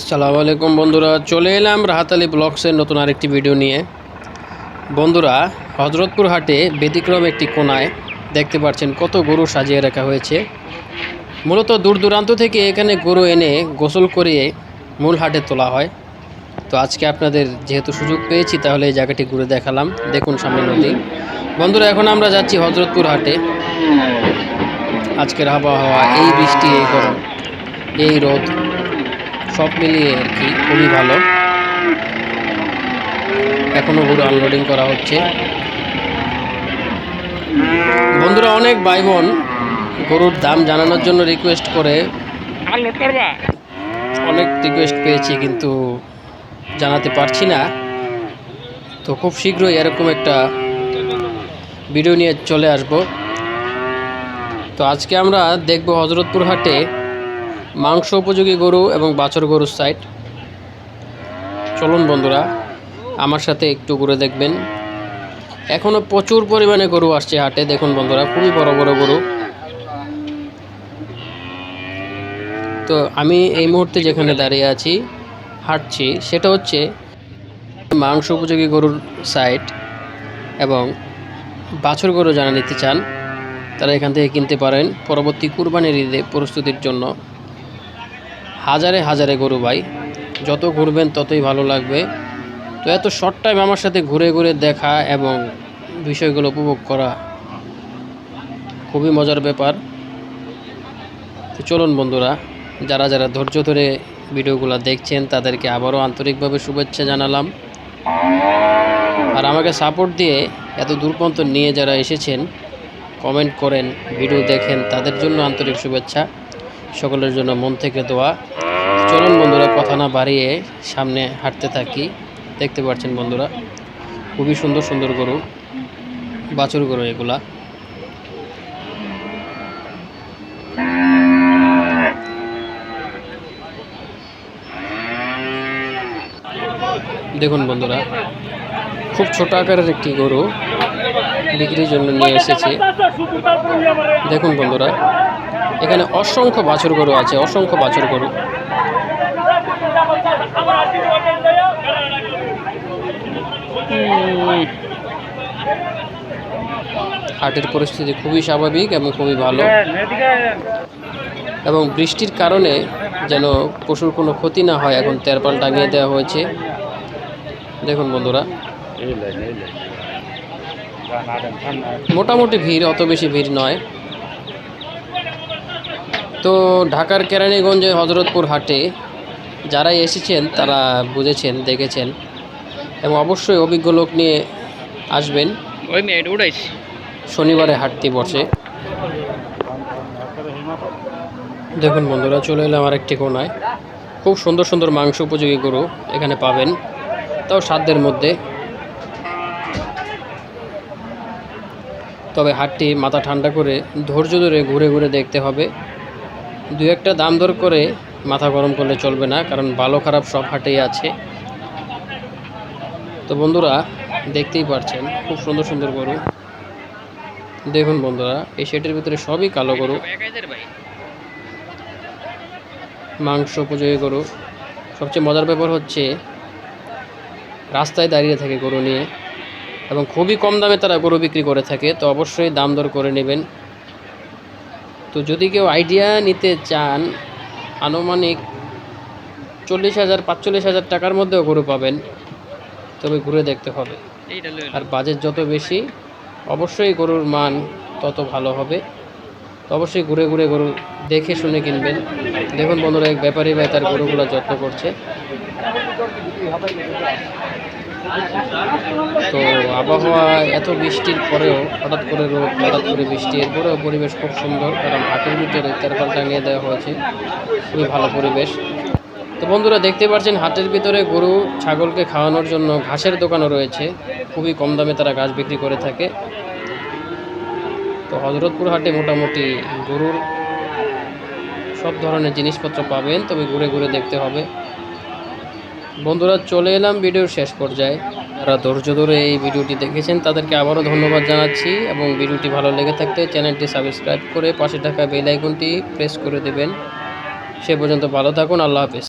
আসসালামু আলাইকুম বন্ধুরা, চলে এলাম রাহাত আলী ব্লগসের নতুন আরেকটি ভিডিও নিয়ে। বন্ধুরা, হজরতপুর হাটে ব্যতিক্রম একটি কোনায় দেখতে পাচ্ছেন কত গরু সাজিয়ে রাখা হয়েছে। মূলত দূর দূরান্ত থেকে এখানে গরু এনে গোসল করিয়ে মূল হাটে তোলা হয়। তো আজকে আপনাদের যেহেতু সুযোগ পেয়েছি, তাহলে এই জায়গাটি ঘুরে দেখালাম। দেখুন সামনে নদী। বন্ধুরা, এখন আমরা যাচ্ছি হজরতপুর হাটে। আজকের আবহাওয়া, এই বৃষ্টি, এই গরম, এই রোদ। সব মিলিয়ে আর কি খুবই ভালো। এখনও গরু আনলোডিং করা হচ্ছে। বন্ধুরা, অনেক ভাই বোন গরুর দাম জানানোর জন্য রিকোয়েস্ট করে অনেক রিকোয়েস্ট পেয়েছি, কিন্তু জানাতে পারছি না। তো খুব শীঘ্রই এরকম একটা ভিডিও নিয়ে চলে আসব। তো আজকে আমরা দেখব হজরতপুর হাটে মাংস উপযোগী গরু এবং বাছর গরুর সাইট চলুন বন্ধুরা, আমার সাথে একটু ঘুরে দেখবেন। এখনও প্রচুর পরিমাণে গরু আসছে হাটে, দেখুন বন্ধুরা, খুবই বড় বড় গরু। তো আমি এই মুহূর্তে যেখানে দাঁড়িয়ে আছি, হাঁটছি, সেটা হচ্ছে মাংস উপযোগী গরুর সাইট এবং বাছর গরু যারা নিতে চান, তারা এখান থেকে কিনতে পারেন। পরবর্তী কুরবানির ঈদে প্রস্তুতির জন্য হাজারে হাজারে গরু ভাই। যত ঘুরবেন ততই ভালো লাগবে। তো এত শর্ট টাইম আমার সাথে ঘুরে ঘুরে দেখা এবং বিষয়গুলো উপভোগ করা খুবই মজার ব্যাপার। তো চলুন বন্ধুরা, যারা যারা ধৈর্য ধরে ভিডিওগুলো দেখছেন, তাদেরকে আবারও আন্তরিকভাবে শুভেচ্ছা জানালাম। আর আমাকে সাপোর্ট দিয়ে এত দূর পর্যন্ত নিয়ে যারা এসেছেন কমেন্ট করেন ভিডিও দেখেন, তাদের জন্য আন্তরিক শুভেচ্ছা। সকলের জন্য মন থেকে দোয়া। চলুন বন্ধুরা, কথা না বাড়িয়ে সামনে হাঁটতে থাকি। দেখতে পাচ্ছেন বন্ধুরা, খুবই সুন্দর সুন্দর গরু, বাছুর গরু এগুলা। দেখুন বন্ধুরা, খুব ছোট আকারের একটি গরু বিক্রির জন্য নিয়ে এসেছি। দেখুন বন্ধুরা এখানে অসংখ্য বাছুর গরু আছে অসংখ্য বাছুর গরু। হাটের পরিস্থিতি খুবই স্বাভাবিক এবং খুবই ভালো। এবং বৃষ্টির কারণে যেন পশুর কোনো ক্ষতি না হয় এখন তেরপাল টাঙিয়ে দেওয়া হয়েছে। দেখুন বন্ধুরা। মোটামুটি ভিড় অত বেশি ভিড় নয়। তো ঢাকার কেরানীগঞ্জে হজরতপুর হাটে যারাই এসেছেন তারা বুঝেছেন দেখেছেন এবং অবশ্যই অভিজ্ঞ লোক নিয়ে আসবেন। শনিবারে হাটটি বসে দেখুন বন্ধুরা চলে এলাম আর একটি কোনায়। খুব সুন্দর সুন্দর মাংস উপযোগী গরু এখানে পাবেন তাও সাধ্যের মধ্যে। তবে হাটটি মাথা ঠান্ডা করে ধৈর্য ধরে ঘুরে ঘুরে দেখতে হবে। দু একটা দাম দর করে মাথা গরম করলে চলবে না, কারণ ভালো খারাপ সব হাটেই আছে। তো বন্ধুরা, দেখতেই পারছেন, খুব সুন্দর সুন্দর গরু। দেখুন বন্ধুরা, এই শেটের ভিতরে সবই কালো গরু। মাংস উপযোগী গরু। সবচেয়ে মজার ব্যাপার হচ্ছে, রাস্তায় দাঁড়িয়ে থাকে গরু নিয়ে, এবং খুবই কম দামে তারা গরু বিক্রি করে থাকে, তো অবশ্যই দাম দর করে নেবেন। তো যদি কেউ আইডিয়া নিতে চান আনুমানিক চল্লিশ হাজার পাঁচচল্লিশ হাজার টাকার মধ্যেও গরু পাবেন তবে ঘুরে দেখতে হবে। আর বাজেট যত বেশি অবশ্যই গরুর মান তত ভালো হবে। তো অবশ্যই ঘুরে ঘুরে গরু দেখে শুনে কিনবেন। দেখুন বন্ধুরা এক ব্যাপারী ভাই তার গরুগুলো যত্ন করছে। তো আবহাওয়া এত বৃষ্টির পরেও, হঠাৎ করে রোদ, হঠাৎ করে বৃষ্টি, এরপরেও পরিবেশ খুব সুন্দর, কারণ হাটের ভিতরে তেরপাল টাঙিয়ে দেওয়া হয়েছে। খুবই ভালো পরিবেশ। তো বন্ধুরা, দেখতে পাচ্ছেন হাটের ভিতরে গরু, ছাগলকে খাওয়ানোর জন্য ঘাসের দোকানও রয়েছে। খুবই কম দামে তারা ঘাস বিক্রি করে থাকে। তো হজরতপুর হাটে মোটামুটি গরুর সব ধরনের জিনিসপত্র পাবেন, তবে ঘুরে ঘুরে দেখতে হবে। বন্ধুরা, চলে এলাম ভিডিওর শেষ পর্যায়ে। যারা ধৈর্য ধরে এই ভিডিওটি দেখেছেন, তাদেরকে আবারও ধন্যবাদ জানাচ্ছি এবং ভিডিওটি ভালো লেগে থাকতে চ্যানেলটি সাবস্ক্রাইব করে পাশে থাকা বেল আইকনটি প্রেস করে দেবেন। সে পর্যন্ত ভালো থাকুন, আল্লাহ হাফেজ।